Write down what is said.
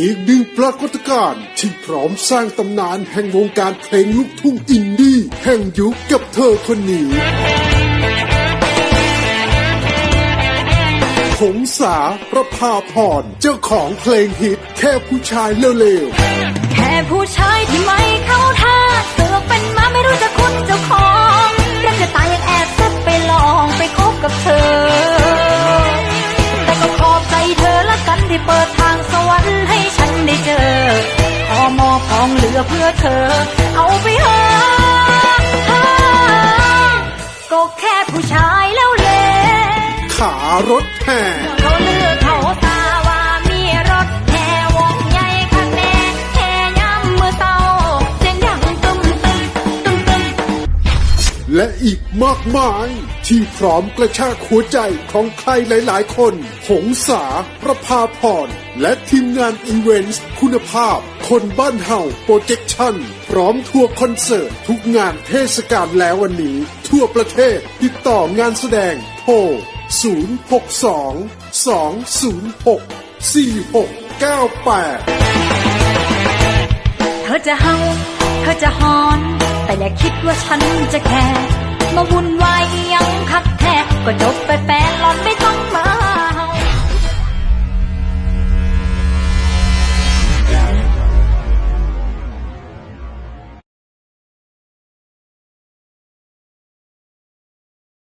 อีกหนึ่งปรากฏการณ์ที่พร้อมสร้างตำนานแห่งวงการเพลงลูกทุ่งอินดี้แห่งยุคกับเธอคนนี้หงสาประภาพรเจ้าของเพลงฮิตแค่ผู้ชายเร็วแค่ผู้ชายที่ไม่เข้าท่าเสือกเป็นมาไม่รู้จะคุณเจ้าของรักจะตายยังแอบซัดไปลองไปคบกับเธอ แต่ก็ขอบใจเธอละกันที่เปิดทางสวรรค์ อมอบของเหลือเพื่อเธอ เอาไปเถอะก็แค่ผู้ชายแล้วแหละขารถแห่เขาเลือกเขาตาว่ามีรถแห่วงใหญ่ข้างแน่แห่ยามมือเศร้าเสียงดังตึมตึมตึมตึมและอีกมากมาย ที่พร้อมกระชากหัวใจของใครหลาย ๆ คน หงสาประภาพรและทีมงานอีเวนต์คุณภาพ คนบ้านเฮาโปรเจคชั่น พร้อมทัวร์คอนเสิร์ต ทุกงานเทศกาลแล้ววันนี้ ทั่วประเทศติดต่องานแสดงโทร 062 206 4698 เธอจะเฮาเธอจะหอน แต่อย่าคิดว่าฉันจะแคร์มาวุ่นวายยังคักแท้ก็จบไปแฟนหลอนไม่ต้อง